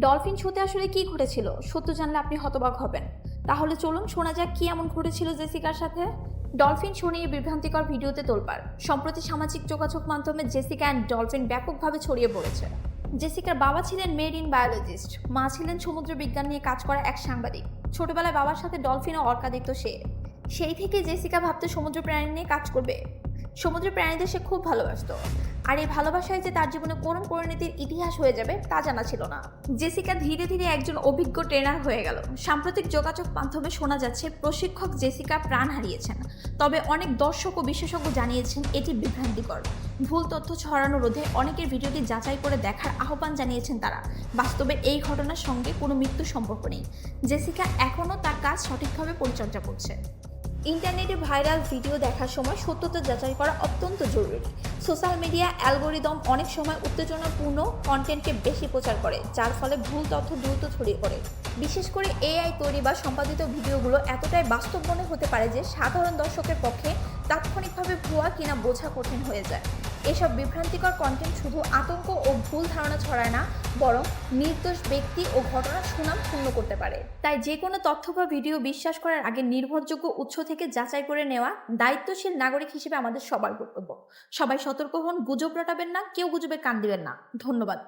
Dolphin শোতে আসলে কি ঘটেছিল? সত্য জানলে আপনি হতবাক হবেন। তাহলে চলুন শোনা যাক কি এমন ঘটেছিল জেসিকার সাথে। ডলফিন শো নিয়ে বিভ্রান্তিকর ভিডিওতে তোলপাড়। সম্প্রতি সামাজিক যোগাযোগ মাধ্যমে জেসিকা অ্যান্ড ডলফিন ব্যাপকভাবে ছড়িয়ে পড়েছে। জেসিকার বাবা ছিলেন মেড মেরিন বায়োলজিস্ট। মা ছিলেন সমুদ্র বিজ্ঞান নিয়ে কাজ করা এক সাংবাদিক। ছোটবেলায় বাবার সাথে ডলফিন ও অর্কা দেখত সে। সেই থেকে জেসিকা ভাবতে সমুদ্র প্রাণী নিয়ে কাজ করবে। সমুদ্র প্রাণীদের সে খুব ভালোবাসতো। আর এই ভালোবাসায় যে তার জীবনে করুণ পরিণতির ইতিহাস হয়ে যাবে, তা জানা ছিল না। জেসিকা ধীরে ধীরে একজন অভিজ্ঞ ট্রেনার হয়ে গেল। সাম্প্রতিক যোগাযোগ মাধ্যমে শোনা যাচ্ছে, প্রশিক্ষক জেসিকা প্রাণ হারিয়েছেন। তবে অনেক দর্শক ও বিশেষজ্ঞ জানিয়েছেন, এটি বিভ্রান্তিকর। ভুল তথ্য ছড়ানো রোধে অনেকের ভিডিওটি যাচাই করে দেখার আহ্বান জানিয়েছেন তারা। বাস্তবে এই ঘটনার সঙ্গে কোনো মৃত্যু সম্পর্ক নেই। জেসিকা এখনও তার কাজ সঠিকভাবে পরিচর্যা করছে। ইন্টারনেটে ভাইরাল ভিডিও দেখার সময় সত্যতা যাচাই করা অত্যন্ত জরুরি। সোশ্যাল মিডিয়া অ্যালগোরিদম অনেক সময় উত্তেজনাপূর্ণ কন্টেন্টকে বেশি প্রচার করে, যার ফলে ভুল তথ্য দ্রুত ছড়িয়ে পড়ে। বিশেষ করে এআই তৈরি বা সম্পাদিত ভিডিওগুলো এতটাই বাস্তব মনে হতে পারে যে সাধারণ দর্শকের পক্ষে তাৎক্ষণিকভাবে ভুয়া কিনা বোঝা কঠিন হয়ে যায়। এসব বিভ্রান্তিকর কন্টেন্ট শুধু আতঙ্ক ও ভুল ধারণা ছড়ায় না, বরং নির্দোষ ব্যক্তি ও ঘটনার সুনাম শূন্য করতে পারে। তাই যে কোনো তথ্য বা ভিডিও বিশ্বাস করার আগে নির্ভরযোগ্য উৎস থেকে যাচাই করে নেওয়া দায়িত্বশীল নাগরিক হিসেবে আমাদের সবার কর্তব্য। সবাই সতর্ক হন, গুজব রটাবেন না, কেউ গুজবে কান দিবেন না। ধন্যবাদ।